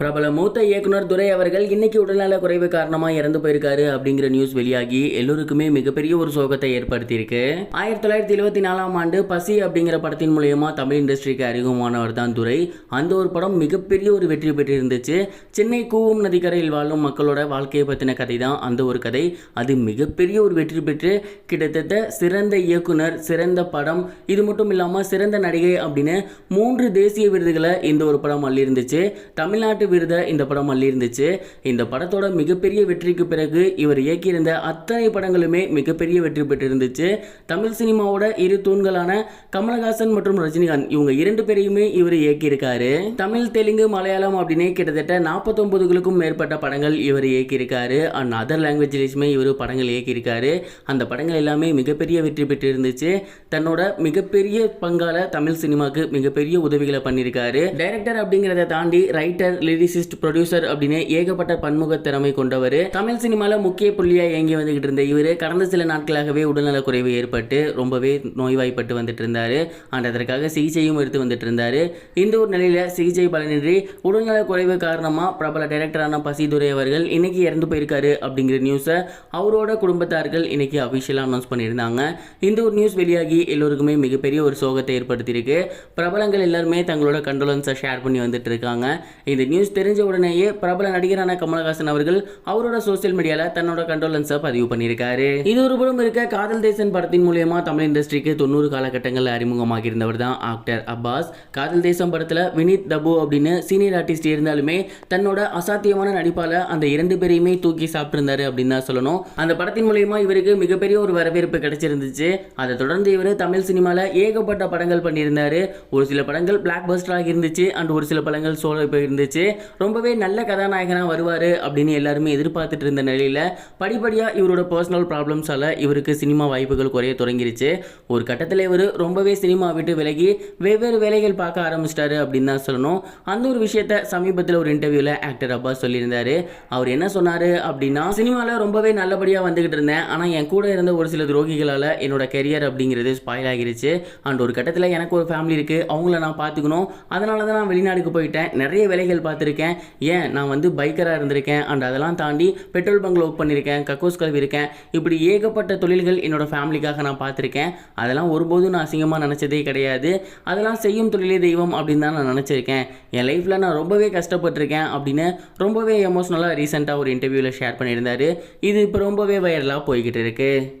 பிரபல மூத்த இயக்குனர் துரை அவர்கள் இன்னைக்கு உடல்நல குறைவு காரணமாக இறந்து போயிருக்காரு அப்படிங்கிற நியூஸ் வெளியாகி எல்லோருக்குமே மிகப்பெரிய ஒரு சோகத்தை ஏற்படுத்தியிருக்கு. ஆயிரத்தி தொள்ளாயிரத்தி எழுபத்தி நாலாம் ஆண்டு பசி அப்படிங்கிற படத்தின் மூலயமா தமிழ் இண்டஸ்ட்ரிக்கு அறிமுகமானவர் தான் துரை. அந்த ஒரு படம் மிகப்பெரிய ஒரு வெற்றி பெற்றிருந்துச்சு. சென்னை கூவம் நதிக்கரையில் வாழும் மக்களோட வாழ்க்கையை பற்றின கதை தான் அந்த ஒரு கதை. அது மிகப்பெரிய ஒரு வெற்றி பெற்று கிட்டத்தட்ட சிறந்த இயக்குனர் சிறந்த படம் இது மட்டும் இல்லாமல் சிறந்த நடிகை அப்படின்னு மூன்று தேசிய விருதுகளை இந்த ஒரு படம் அள்ளியிருந்துச்சு. தமிழ்நாட்டு விருதை இந்த படம் அள்ளியிருந்துச்சு. இந்த படத்தோட மிகப்பெரிய வெற்றிக்கு பிறகு இவர் இயக்கியிருந்த அத்தனை படங்களுமே மிகப்பெரிய வெற்றி பெற்றிருந்துச்சு. தமிழ் சினிமாவோட இரு தூண்களான கமலஹாசன் மற்றும் ரஜினிகாந்த் இவங்க இரண்டு பேரையுமே இவர் இயக்கியிருக்காரு. தமிழ் தெலுங்கு மலையாளம் அப்படின்னு கிட்டத்தட்ட நாற்பத்தொம்பதுகளுக்கும் மேற்பட்ட படங்கள் இவர் இயக்கியிருக்காரு. அண்ட் அதர் லாங்குவேஜ்லேயுமே இவர் படங்கள் இயக்கியிருக்காரு. அந்த படங்கள் எல்லாமே மிகப்பெரிய வெற்றி பெற்றிருந்துச்சு. தன்னோட மிகப்பெரிய பங்கால தமிழ் சினிமாக்கு மிகப்பெரிய உதவிகளை பண்ணியிருக்காரு. டைரக்டர் அப்படிங்கிறத தாண்டி ரைட்டர் லிரிசிஸ்ட் ப்ரொடியூசர் அப்படின்னு ஏகப்பட்ட பன்முக திறமை கொண்டவர். தமிழ் சினிமாவில் முக்கிய புள்ளியாக இயங்கி வந்துகிட்டு இருந்த இவர் கடந்த சில நாட்களாகவே உடல்நலக் குறைவு ஏற்பட்டு ரொம்பவே நோய்வாய்ப்பட்டு வந்துட்டு இருந்தார். அண்ட் அதற்காக சிகிச்சையும் எடுத்து வந்துட்டு இருந்தார். இந்த ஒரு நிலையில் சிகிச்சை பலனின்றி உடல்நலக் குறைவு காரணமாக பிரபல டைரக்டரான பசிதுரை அவர்கள் இன்னைக்கு இறந்து போயிருக்காரு அப்படிங்கிற நியூஸை அவரோட குடும்பத்தார்கள் இன்னைக்கு அஃபிஷியலாக அனௌன்ஸ் பண்ணியிருந்தாங்க. இந்த ஒரு நியூஸ் வெளியாகி எல்லோருக்குமே மிகப்பெரிய ஒரு சோகத்தை ஏற்படுத்தியிருக்கு. பிரபலங்கள் எல்லாருமே தங்களோட கண்டோலன்ஸை ஷேர் பண்ணி வந்துட்டு இருக்காங்க. இந்த நியூஸ் தெரிஞ்ச உடனேயே பிரபல நடிகரான கமலஹாசன் அவர்கள் அவரோட சோஷியல் மீடியால தன்னோட கண்டோலன்ஸை பதிவு பண்ணியிருக்காரு. இது ஒரு புறம் இருக்க காதல் தேசன் படத்தின் மூலியமா தமிழ் இண்டஸ்ட்ரிக்கு தொண்ணூறு காலகட்டங்களில் அறிமுகமாக இருந்தவர் தான் ஆக்டர் அப்பாஸ். காதல் தேசம் படத்துல வினீத் தபு அப்படின்னு சீனியர் ஆர்டிஸ்ட் இருந்தாலுமே தன்னோட அசாத்தியமான நடிப்பால அந்த இரண்டு பேரையுமே தூக்கி சாப்பிட்டிருந்தாரு அப்படின்னு தான் சொல்லணும். அந்த படத்தின் மூலியமா இவருக்கு மிகப்பெரிய ஒரு வரவேற்பு கிடைச்சிருந்துச்சு. அதை தொடர்ந்து இவர் தமிழ் சினிமால ஏகப்பட்ட படங்கள் பண்ணியிருந்தாரு. ஒரு சில படங்கள் பிளாக் பஸ்டராக இருந்துச்சு அண்ட் ஒரு சில படங்கள் சோலோ போயிருந்துச்சு. ரொம்பவே நல்ல கதாநாயகனாக வருவார் அப்படின்னு எல்லாருமே எதிர்பார்த்துட்டு இருந்த நிலையில் படிப்படியாக இவரோட பர்சனல் ப்ராப்ளம்ஸால் இவருக்கு சினிமா வாய்ப்புகள் குறைய தொடங்கிருச்சு. ஒரு கட்டத்தில் இவர் ரொம்பவே சினிமா விட்டு விலகி வெவ்வேறு வேலைகள் பார்க்க ஆரம்பிச்சிட்டாரு அப்படின்னு தான் சொல்லணும். அந்த ஒரு விஷயத்த சமீபத்தில் ஒரு இன்டர்வியூவில் ஆக்டர் அப்பா சொல்லியிருந்தாரு. அவர் என்ன சொன்னார் அப்படின்னா சினிமாவில் ரொம்பவே நல்லபடியாக வந்துக்கிட்டு இருந்தேன். ஆனால் என் கூட இருந்த ஒரு சில துரோகிகளால் என்னோட கெரியர் அப்படிங்கிறது ஸ்பாயில் ஆகிருச்சு. அண்ட் ஒரு கட்டத்தில் எனக்கு ஒரு ஃபேமிலி இருக்குது அவங்கள நான் பார்த்துக்கணும். அதனால தான் நான் வெளிநாடுக்கு போயிட்டேன். நிறைய வேலைகள் பார்த்துருக்கேன். ஏன்? நான் வந்து பைக்கராக இருந்திருக்கேன். அண்ட் அதெல்லாம் தாண்டி பெட்ரோல் பங்கில் ஒர்க் பண்ணியிருக்கேன் கக்கோஸ் கழுவிருக்கேன். இப்படி ஏகப்பட்ட தொழில்கள் என்னோட ஃபேமிலிக்காக நான் பார்த்துருக்கேன். அதெல்லாம் ஒருபோதும் நான் அசிங்கமாக நினச்சதே கிடையாது. அதெல்லாம் செய்யும் தொழிலே தெய்வம் அப்படின்னு தான் நான் நினச்சிருக்கேன். என் லைஃப்பில் நான் ரொம்பவே கஷ்டப்பட்டிருக்கேன் அப்படின்னு ரொம்பவே எமோஷ்னலாக ரீசெண்டாக ஒரு இன்டர்வியூவில் ஷேர் பண்ணியிருந்தாரு. இது இப்போ ரொம்பவே வைரலாக போய்கிட்டு இருக்குது